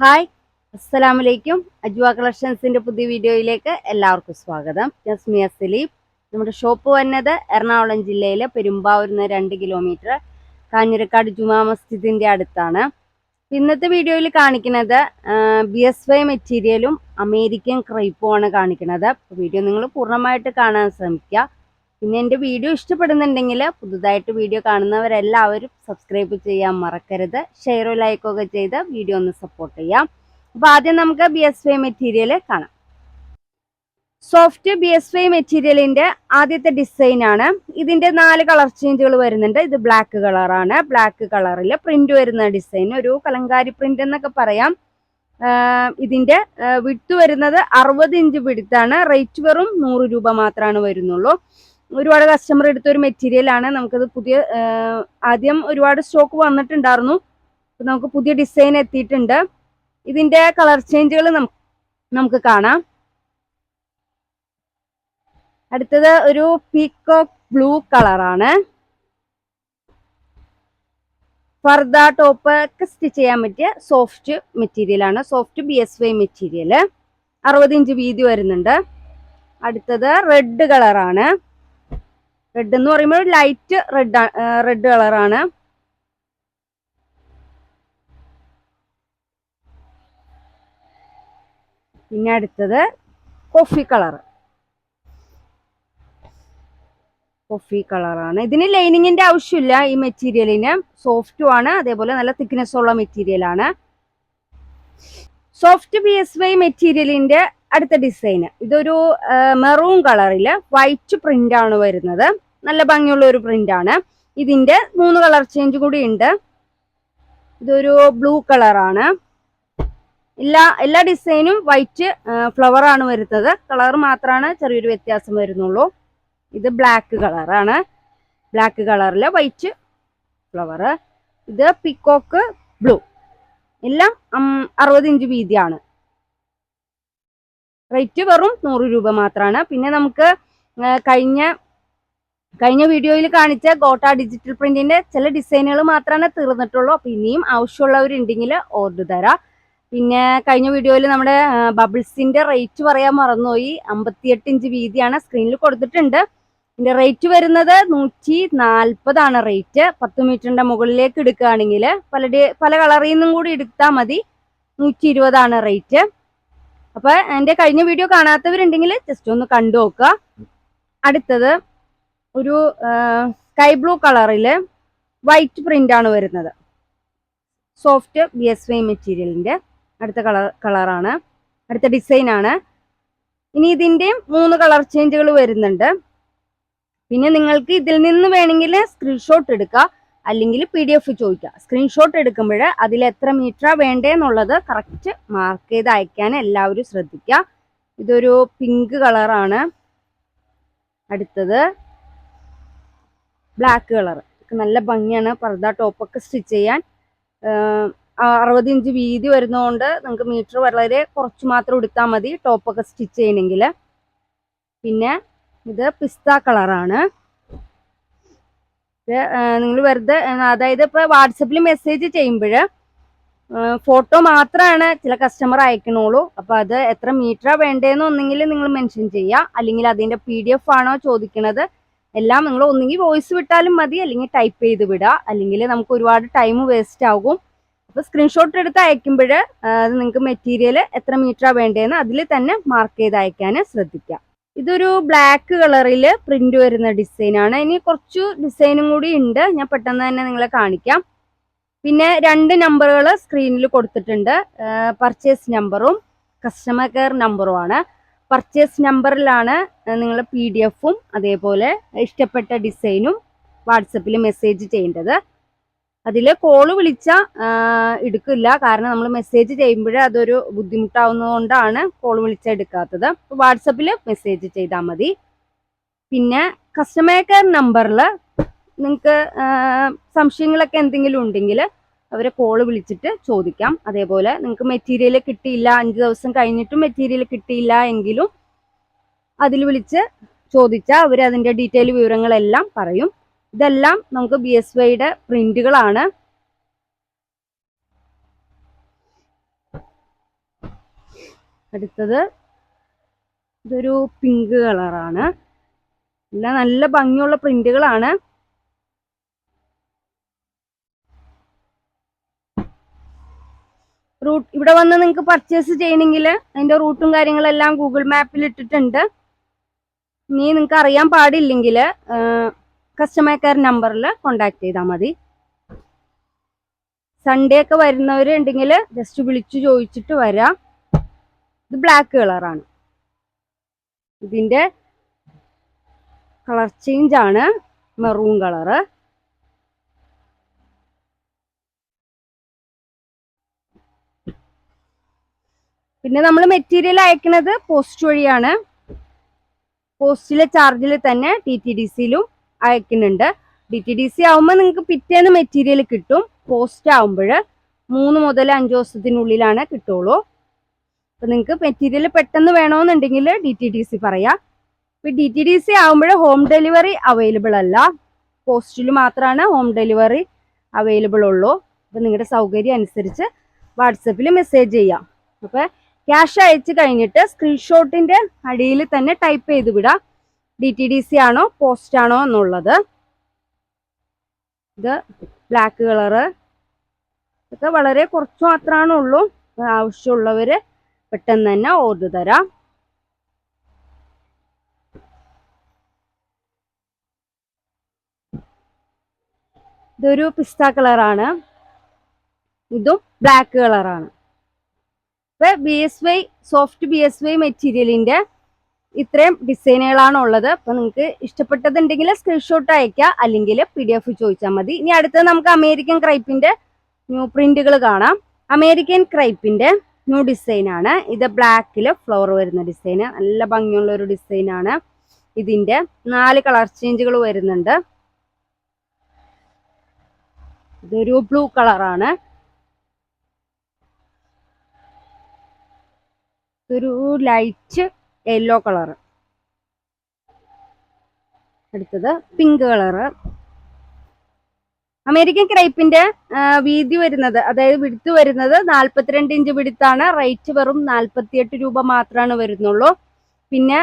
Hi അസ്സലാമു അലൈക്കും അജ്വ കളക്ഷൻസിന്റെ പുതിയ വീഡിയോയിലേക്ക് എല്ലാവർക്കും സ്വാഗതം. ഞാൻ സ്മിയ സലീം. നമ്മുടെ ഷോപ്പ് വന്നത് എറണാകുളം ജില്ലയിലെ പെരുമ്പാവൂരിൽ നിന്ന് രണ്ട് കിലോമീറ്റർ കാഞ്ഞിരക്കാട് ജുമാ മസ്ജിദിന്റെ അടുത്താണ്. ഇന്നത്തെ വീഡിയോയിൽ കാണിക്കുന്നത് ബി എസ് വൈ മെറ്റീരിയലും അമേരിക്കൻ ക്രൈപ്പുമാണ് കാണിക്കുന്നത്. വീഡിയോ നിങ്ങൾ പൂർണമായിട്ട് കാണാൻ ശ്രമിക്കുക. പിന്നെ എന്റെ വീഡിയോ ഇഷ്ടപ്പെടുന്നുണ്ടെങ്കിൽ പുതുതായിട്ട് വീഡിയോ കാണുന്നവരെല്ലാവരും സബ്സ്ക്രൈബ് ചെയ്യാൻ മറക്കരുത്. ഷെയറോ ലൈക്കൊക്കെ ചെയ്ത് വീഡിയോ ഒന്ന് സപ്പോർട്ട് ചെയ്യാം. അപ്പോൾ ആദ്യം നമുക്ക് ബി എസ് വൈ മെറ്റീരിയൽ കാണാം. സോഫ്റ്റ് ബി എസ് വൈ മെറ്റീരിയലിന്റെ ആദ്യത്തെ ഡിസൈനാണ് ആണ്. ഇതിന്റെ നാല് കളർ ചേഞ്ചുകൾ വരുന്നുണ്ട്. ഇത് ബ്ലാക്ക് കളറാണ് ബ്ലാക്ക് കളറിൽ പ്രിന്റ് വരുന്ന ഡിസൈൻ ഒരു കലങ്കാരി പ്രിന്റ് എന്നൊക്കെ പറയാം. ഇതിന്റെ വിട്ട് വരുന്നത് അറുപത് ഇഞ്ച് വിടുത്താണ് റേറ്റ് വെറും നൂറ് രൂപ മാത്രമാണ് വരുന്നുള്ളൂ. ഒരുപാട് കസ്റ്റമർ എടുത്ത ഒരു മെറ്റീരിയൽ ആണ്. നമുക്കത് പുതിയ ആദ്യം ഒരുപാട് സ്റ്റോക്ക് വന്നിട്ടുണ്ടായിരുന്നു. നമുക്ക് പുതിയ ഡിസൈൻ എത്തിയിട്ടുണ്ട്. ഇതിന്റെ കളർ ചേഞ്ചുകൾ നമുക്ക് കാണാം. അടുത്തത് ഒരു പീക്കോക്ക് ബ്ലൂ കളറാണ് ഫർദ ടോപ്പ് ഒക്കെ സ്റ്റിച്ച് ചെയ്യാൻ പറ്റിയ സോഫ്റ്റ് മെറ്റീരിയൽ ആണ്. Soft B S Y material അറുപത് ഇഞ്ച് വീതി വരുന്നുണ്ട്. അടുത്തത് റെഡ് കളറാണ് റെഡ് എന്ന് പറയുമ്പോൾ ലൈറ്റ് റെഡ് റെഡ് കളറാണ് പിന്നെ അടുത്തത് കോഫി കളർ കോഫി കളറാണ് ഇതിന് ലൈനിങ്ങിന്റെ ആവശ്യമില്ല ഈ മെറ്റീരിയലിന് സോഫ്റ്റും ആണ് അതേപോലെ നല്ല തിക്നെസ് ഉള്ള മെറ്റീരിയലാണ് സോഫ്റ്റ് ബി എസ് വൈ മെറ്റീരിയലിന്റെ അടുത്ത ഡിസൈന് ഇതൊരു മെറൂൺ കളറിൽ വൈറ്റ് പ്രിന്റ് ആണ് വരുന്നത്. നല്ല ഭംഗിയുള്ള ഒരു പ്രിന്റ് ആണ്. ഇതിന്റെ മൂന്ന് കളർ ചേഞ്ച് കൂടി ഉണ്ട്. ഇതൊരു ബ്ലൂ കളറാണ് എല്ലാ എല്ലാ ഡിസൈനും വൈറ്റ് ഫ്ലവർ ആണ് വരുന്നത്. കളർ മാത്രമാണ് ചെറിയൊരു വ്യത്യാസം വരുന്നുള്ളൂ. ഇത് ബ്ലാക്ക് കളറാണ് ബ്ലാക്ക് കളറിൽ വൈറ്റ് ഫ്ലവർ ഇത് പിക്കോക്ക് ബ്ലൂ എല്ലാം അറുപത് ഇഞ്ച് വീതിയാണ്. റേറ്റ് വെറും നൂറ് രൂപ മാത്രമാണ് പിന്നെ നമുക്ക് കഴിഞ്ഞ കഴിഞ്ഞ വീഡിയോയിൽ കാണിച്ച ഗോട്ട ഡിജിറ്റൽ പ്രിന്റിന്റെ ചില ഡിസൈനുകൾ മാത്രമാണ് തീർന്നിട്ടുള്ളൂ. അപ്പൊ ഇനിയും ആവശ്യമുള്ളവരുണ്ടെങ്കിൽ ഓർഡർ തരാം. പിന്നെ കഴിഞ്ഞ വീഡിയോയിൽ നമ്മുടെ ബബിൾസിന്റെ റേറ്റ് പറയാൻ മറന്നുപോയി. അമ്പത്തിയെട്ട് ഇഞ്ച് വീതിയാണ് സ്ക്രീനിൽ കൊടുത്തിട്ടുണ്ട്. ഇതിന്റെ റേറ്റ് വരുന്നത് നൂറ്റി നാൽപ്പതാണ് റേറ്റ് പത്ത് മീറ്ററിന്റെ മുകളിലേക്ക് എടുക്കുകയാണെങ്കിൽ പല പല കളറിൽ നിന്നും കൂടി എടുത്താൽ മതി. നൂറ്റി ഇരുപതാണ് റേറ്റ് അപ്പൊ എന്റെ കഴിഞ്ഞ വീഡിയോ കാണാത്തവരുണ്ടെങ്കിൽ ജസ്റ്റ് ഒന്ന് കണ്ടു നോക്കുക. അടുത്തത് ഒരു സ്കൈ ബ്ലൂ കളറിൽ വൈറ്റ് പ്രിന്റ് ആണ് വരുന്നത്. സോഫ്റ്റ് ബി എസ് വൈ മെറ്റീരിയലിന്റെ അടുത്ത കളർ കളറാണ് അടുത്ത ഡിസൈൻ ആണ്. ഇനി ഇതിന്റെയും മൂന്ന് കളർ ചേഞ്ചുകൾ വരുന്നുണ്ട്. പിന്നെ നിങ്ങൾക്ക് ഇതിൽ നിന്ന് വേണമെങ്കിൽ സ്ക്രീൻഷോട്ട് എടുക്കുക. അല്ലെങ്കിൽ പി ഡി എഫ് ചോദിക്കുക. സ്ക്രീൻഷോട്ട് എടുക്കുമ്പോൾ അതിൽ എത്ര മീറ്റർ വേണ്ടതെന്നുള്ളത് കറക്റ്റ് മാർക്ക് ചെയ്ത് അയക്കാൻ എല്ലാവരും ശ്രദ്ധിക്കുക. ഇതൊരു പിങ്ക് കളറാണ് അടുത്തത് ബ്ലാക്ക് കളർ നല്ല ഭംഗിയാണ്. പർദ്ദ ടോപ്പൊക്കെ സ്റ്റിച്ച് ചെയ്യാൻ. അറുപത് ഇഞ്ച് വീതി വരുന്നതുകൊണ്ട് നിങ്ങൾക്ക് മീറ്റർ വളരെ കുറച്ച് മാത്രം എടുത്താൽ മതി ടോപ്പൊക്കെ സ്റ്റിച്ച് ചെയ്യണമെങ്കിൽ. പിന്നെ ഇത് പിസ്ത കളറാണ് നിങ്ങൾ വെറുതെ അതായത് ഇപ്പോൾ വാട്സപ്പിൽ മെസ്സേജ് ചെയ്യുമ്പോൾ ഫോട്ടോ മാത്രമാണ് ചില കസ്റ്റമർ അയക്കണുള്ളൂ അപ്പോൾ അത് എത്ര മീറ്ററാണ് വേണ്ടതെന്ന് ഒന്നെങ്കിൽ നിങ്ങൾ മെൻഷൻ ചെയ്യുക അല്ലെങ്കിൽ അതിന്റെ പി ആണോ ചോദിക്കുന്നത് എല്ലാം നിങ്ങൾ ഒന്നുകിൽ വോയിസ് വിട്ടാലും മതി അല്ലെങ്കിൽ ടൈപ്പ് ചെയ്ത് വിടുക അല്ലെങ്കിൽ നമുക്ക് ഒരുപാട് ടൈം വേസ്റ്റ് ആകും. അപ്പോൾ സ്ക്രീൻഷോട്ട് എടുത്ത് അയക്കുമ്പോൾ അത് നിങ്ങൾക്ക് മെറ്റീരിയൽ എത്ര മീറ്റർ വേണ്ടതെന്ന് അതിൽ തന്നെ മാർക്ക് ചെയ്ത് അയക്കാൻ ശ്രദ്ധിക്കുക ഇതൊരു ബ്ലാക്ക് കളറിൽ പ്രിന്റ് വരുന്ന ഡിസൈൻ ആണ്. ഇനി കുറച്ച് ഡിസൈനും കൂടി ഉണ്ട്. ഞാൻ പെട്ടെന്ന് തന്നെ നിങ്ങളെ കാണിക്കാം. പിന്നെ രണ്ട് നമ്പറുകൾ സ്ക്രീനിൽ കൊടുത്തിട്ടുണ്ട്. പർച്ചേസ് നമ്പറും കസ്റ്റമർ കെയർ നമ്പറും ആണ്. പർച്ചേസ് നമ്പറിലാണ് നിങ്ങൾ പി ഡി എഫും അതേപോലെ ഇഷ്ടപ്പെട്ട ഡിസൈനും വാട്സപ്പിൽ മെസ്സേജ് ചെയ്യേണ്ടത്. അതിൽ കോൾ വിളിച്ച എടുക്കില്ല. കാരണം നമ്മൾ മെസ്സേജ് ചെയ്യുമ്പോഴേ അതൊരു ബുദ്ധിമുട്ടാവുന്നതുകൊണ്ടാണ് കോൾ വിളിച്ച എടുക്കാത്തത്. വാട്സപ്പിൽ മെസ്സേജ് ചെയ്താൽ മതി. പിന്നെ കസ്റ്റമർ കെയർ നമ്പറിൽ നിങ്ങൾക്ക് സംശയങ്ങളൊക്കെ എന്തെങ്കിലും ഉണ്ടെങ്കിൽ അവരെ കോൾ വിളിച്ചിട്ട് ചോദിക്കാം. അതേപോലെ നിങ്ങൾക്ക് മെറ്റീരിയൽ കിട്ടിയില്ല അഞ്ച് ദിവസം കഴിഞ്ഞിട്ടും മെറ്റീരിയൽ കിട്ടിയില്ല എങ്കിലും അതിൽ വിളിച്ച് ചോദിച്ചാൽ അവർ അതിന്റെ ഡീറ്റെയിൽ വിവരങ്ങളെല്ലാം പറയും. ഇതെല്ലാം നമുക്ക് ബി എസ് വൈയുടെ പ്രിന്റുകളാണ് അടുത്തത് ഇതൊരു പിങ്ക് കളറാണ് എല്ലാം നല്ല ഭംഗിയുള്ള പ്രിന്റുകളാണ് റൂട്ട് ഇവിടെ വന്ന് നിങ്ങൾക്ക് പർച്ചേസ് ചെയ്യണമെങ്കിൽ അതിന്റെ റൂട്ടും കാര്യങ്ങളെല്ലാം ഗൂഗിൾ മാപ്പിൽ ഇട്ടിട്ടുണ്ട്. ഇനി നിങ്ങൾക്ക് അറിയാൻ പാടില്ലെങ്കിൽ കസ്റ്റമർ കെയർ നമ്പറിൽ കോണ്ടാക്ട് ചെയ്താൽ മതി. സൺഡേ ഒക്കെ വരുന്നവരുണ്ടെങ്കിൽ ജസ്റ്റ് വിളിച്ചു ചോദിച്ചിട്ട് വരാം. ഇത് ബ്ലാക്ക് കളറാണ് ഇതിന്റെ കളർ ചേഞ്ച് ആണ്. മെറൂൺ കളറ് പിന്നെ നമ്മൾ മെറ്റീരിയൽ അയക്കുന്നത് പോസ്റ്റ് വഴിയാണ്. പോസ്റ്റിലെ ചാർജിൽ തന്നെ ടി ടി ഡി സിയിലും അയക്കുന്നുണ്ട്. ഡി ടി ഡി സി ആവുമ്പോൾ നിങ്ങൾക്ക് പിറ്റേന്ന് മെറ്റീരിയൽ കിട്ടും. പോസ്റ്റ് ആവുമ്പോൾ മൂന്ന് മുതൽ അഞ്ച് ദിവസത്തിനുള്ളിലാണ് കിട്ടുള്ളൂ. അപ്പം നിങ്ങൾക്ക് മെറ്റീരിയൽ പെട്ടെന്ന് വേണമെന്നുണ്ടെങ്കിൽ ഡി ടി ഡി സി പറയാം. ഇപ്പം ഡി ടി ഡി സി ആവുമ്പോൾ ഹോം ഡെലിവറി അവൈലബിൾ അല്ല. പോസ്റ്റിൽ മാത്രമാണ് ഹോം ഡെലിവറി അവൈലബിൾ ഉള്ളൂ. അപ്പം നിങ്ങളുടെ സൗകര്യം അനുസരിച്ച് വാട്സപ്പിൽ മെസ്സേജ് ചെയ്യാം. അപ്പോൾ ക്യാഷ് അയച്ചു കഴിഞ്ഞിട്ട് സ്ക്രീൻഷോട്ടിന്റെ അടിയിൽ തന്നെ ടൈപ്പ് ചെയ്ത് വിടാം. ഡി ടി ഡി സി ആണോ പോസ്റ്റ് ആണോ എന്നുള്ളത്. ഇത് ബ്ലാക്ക് കളറ്. ഇതൊക്കെ വളരെ കുറച്ച് മാത്രമാണ് ഉള്ളൂ. ആവശ്യമുള്ളവര് പെട്ടെന്ന് തന്നെ ഓർഡർ തരാം. ഇതൊരു പിസ്ത കളറാണ്. ഇതും ബ്ലാക്ക് കളറാണ്. ഇപ്പൊ B S Y soft B S Y മെറ്റീരിയലിന്റെ ഇത്രയും ഡിസൈനുകളാണ് ഉള്ളത് അപ്പൊ നിങ്ങൾക്ക് ഇഷ്ടപ്പെട്ടതുണ്ടെങ്കിൽ സ്ക്രീൻഷോട്ട് അയക്കുക അല്ലെങ്കിൽ പി ഡി എഫ് ചോദിച്ചാൽ മതി. ഇനി അടുത്തത് നമുക്ക് അമേരിക്കൻ ക്രൈപ്പിന്റെ ന്യൂ പ്രിന്റുകൾ കാണാം. അമേരിക്കൻ ക്രൈപ്പിന്റെ ന്യൂ ഡിസൈൻ ആണ്. ഇത് ബ്ലാക്കിൽ ഫ്ലോർ വരുന്ന ഡിസൈൻ നല്ല ഭംഗിയുള്ള ഒരു ഡിസൈൻ ആണ്. ഇതിന്റെ നാല് കളർ ചേഞ്ചുകൾ വരുന്നുണ്ട്. ഇതൊരു ബ്ലൂ കളറാണ് ഇതൊരു ലൈറ്റ് യെല്ലോ കളർ അടുത്തത് പിങ്ക് കളറ് അമേരിക്കൻ ക്രൈപ്പിന്റെ വീതി വരുന്നത് അതായത് വിടുത്ത് വരുന്നത് നാൽപ്പത്തിരണ്ട് ഇഞ്ച് വിടുത്താണ് റേറ്റ് വെറും നാൽപ്പത്തിയെട്ട് രൂപ മാത്രമാണ് വരുന്നുള്ളൂ. പിന്നെ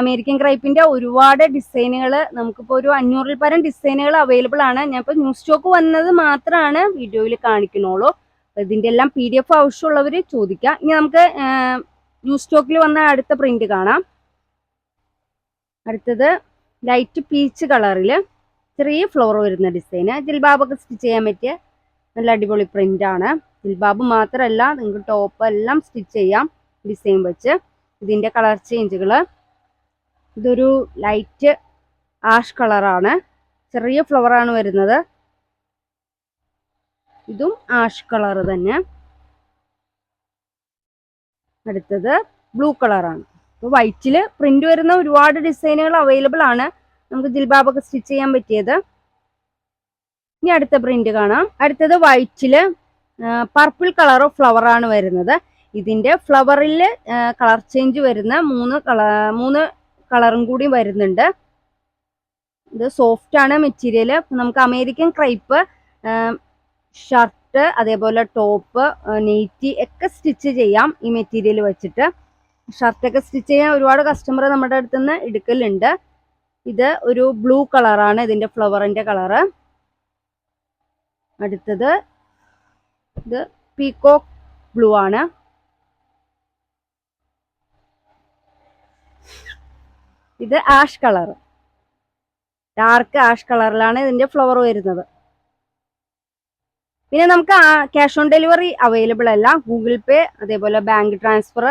അമേരിക്കൻ ക്രൈപ്പിന്റെ ഒരുപാട് ഡിസൈനുകൾ നമുക്കിപ്പോൾ ഒരു അഞ്ഞൂറിൽ പരം ഡിസൈനുകൾ അവൈലബിൾ ആണ്. ഞാൻ ഇപ്പോൾ ന്യൂ സ്റ്റോക്ക് വന്നത് മാത്രമാണ് വീഡിയോയിൽ കാണിക്കുന്നുള്ളൂ. ഇതിന്റെ എല്ലാം പി ഡി എഫ് ആവശ്യമുള്ളവർ ചോദിക്കാം. ഇനി നമുക്ക് ന്യൂ സ്റ്റോക്കിൽ വന്ന അടുത്ത പ്രിന്റ് കാണാം. അടുത്തത് ലൈറ്റ് പീച്ച് കളറിൽ ചെറിയ ഫ്ലോർ വരുന്ന ഡിസൈന് ജിൽബാബൊക്കെ സ്റ്റിച്ച് ചെയ്യാൻ പറ്റിയ നല്ല അടിപൊളി പ്രിന്റ് ആണ്. ജിൽബാബ് മാത്രമല്ല നിങ്ങൾക്ക് ടോപ്പ് എല്ലാം സ്റ്റിച്ച് ചെയ്യാം ഡിസൈൻ വെച്ച്. ഇതിന്റെ കളർ ചേഞ്ചുകൾ ഇതൊരു ലൈറ്റ് ആഷ് കളറാണ് ചെറിയ ഫ്ലവറാണ് വരുന്നത്. ഇതും ആഷ് കളർ തന്നെ. അടുത്തത് ബ്ലൂ കളറാണ്. അപ്പോൾ വൈറ്റിൽ പ്രിന്റ് വരുന്ന ഒരുപാട് ഡിസൈനുകൾ അവൈലബിൾ ആണ്. നമുക്ക് ജിൽബാബൊക്കെ സ്റ്റിച്ച് ചെയ്യാൻ പറ്റിയത്. ഇനി അടുത്ത പ്രിന്റ് കാണാം. അടുത്തത് വൈറ്റിൽ പർപ്പിൾ കളറോ ഫ്ലവറാണ് വരുന്നത്. ഇതിന്റെ ഫ്ലവറിൽ കളർ ചേഞ്ച് വരുന്ന മൂന്ന് കള മൂന്ന് കളറും കൂടി വരുന്നുണ്ട്. ഇത് സോഫ്റ്റ് ആണ് മെറ്റീരിയൽ നമുക്ക് അമേരിക്കൻ ക്രൈപ്പ് ഷർട്ട് അതേപോലെ ടോപ്പ് നെയ്റ്റി ഒക്കെ സ്റ്റിച്ച് ചെയ്യാം ഈ മെറ്റീരിയൽ വെച്ചിട്ട്. ഷർട്ടൊക്കെ സ്റ്റിച്ച് ചെയ്യാൻ ഒരുപാട് കസ്റ്റമർ നമ്മുടെ അടുത്ത് നിന്ന് എടുക്കലുണ്ട്. ഇത് ഒരു ബ്ലൂ കളറാണ് ഇതിന്റെ ഫ്ലവറിന്റെ കളറ് അടുത്തത് ഇത് പീകോക്ക് ബ്ലൂ ആണ്. ഇത് ആഷ് കളർ ഡാർക്ക് ആഷ് കളറിലാണ് ഇതിന്റെ ഫ്ലവർ വരുന്നത്. പിന്നെ നമുക്ക് ക്യാഷ് ഓൺ ഡെലിവറി അവൈലബിൾ അല്ല. ഗൂഗിൾ പേ അതേപോലെ ബാങ്ക് ട്രാൻസ്ഫർ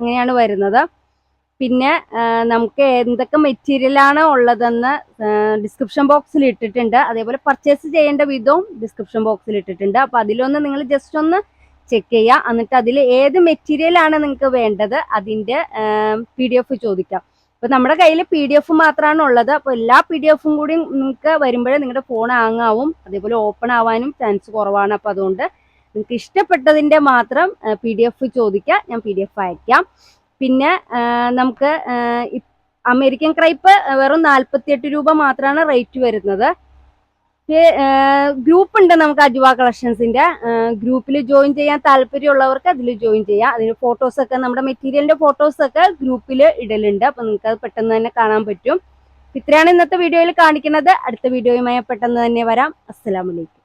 അങ്ങനെയാണ് വരുന്നത്. പിന്നെ നമുക്ക് എന്തൊക്കെ മെറ്റീരിയൽ ആണ് ഉള്ളതെന്ന് ഡിസ്ക്രിപ്ഷൻ ബോക്സിൽ ഇട്ടിട്ടുണ്ട്. അതേപോലെ പർച്ചേസ് ചെയ്യേണ്ട വിധവും ഡിസ്ക്രിപ്ഷൻ ബോക്സിൽ ഇട്ടിട്ടുണ്ട്. അപ്പോൾ അതിലൊന്ന് നിങ്ങൾ ജസ്റ്റ് ഒന്ന് ചെക്ക് ചെയ്യുക. എന്നിട്ട് അതിൽ ഏത് മെറ്റീരിയൽ ആണ് നിങ്ങൾക്ക് വേണ്ടത് അതിന്റെ പി ഡി എഫ് ചോദിക്കാം. അപ്പോൾ നമ്മുടെ കയ്യിൽ പി ഡി എഫ് മാത്രമാണ് ഉള്ളത് അപ്പൊ എല്ലാ പി ഡി എഫും കൂടി നിങ്ങൾക്ക് വരുമ്പോഴേ നിങ്ങളുടെ ഫോൺ ഹാങ് ആവും. അതേപോലെ ഓപ്പൺ ആവാനും ചാൻസ് കുറവാണ്. അപ്പൊ അതുകൊണ്ട് നിങ്ങൾക്ക് ഇഷ്ടപ്പെട്ടതിന്റെ മാത്രം പി ഡി എഫ് ചോദിക്കാം. ഞാൻ പി ഡി എഫ് അയക്കാം. പിന്നെ നമുക്ക് അമേരിക്കൻ ക്രൈപ്പ് വെറും നാൽപ്പത്തിയെട്ട് രൂപ മാത്രമാണ് റേറ്റ് വരുന്നത്. ഗ്രൂപ്പ് ഉണ്ട് നമുക്ക് അജുവ കളക്ഷൻസിന്റെ. ഗ്രൂപ്പിൽ ജോയിൻ ചെയ്യാൻ താല്പര്യമുള്ളവർക്ക് അതിൽ ജോയിൻ ചെയ്യാം. അതിന് ഫോട്ടോസ് ഒക്കെ നമ്മുടെ മെറ്റീരിയലിന്റെ ഫോട്ടോസ് ഒക്കെ ഗ്രൂപ്പിൽ ഇടലുണ്ട്. അപ്പൊ നിങ്ങൾക്ക് അത് പെട്ടെന്ന് തന്നെ കാണാൻ പറ്റും. ഇത്രയാണ് ഇന്നത്തെ വീഡിയോയിൽ കാണിക്കുന്നത്. അടുത്ത വീഡിയോയുമായി പെട്ടെന്ന് തന്നെ വരാം. അസ്സലാമലൈക്കും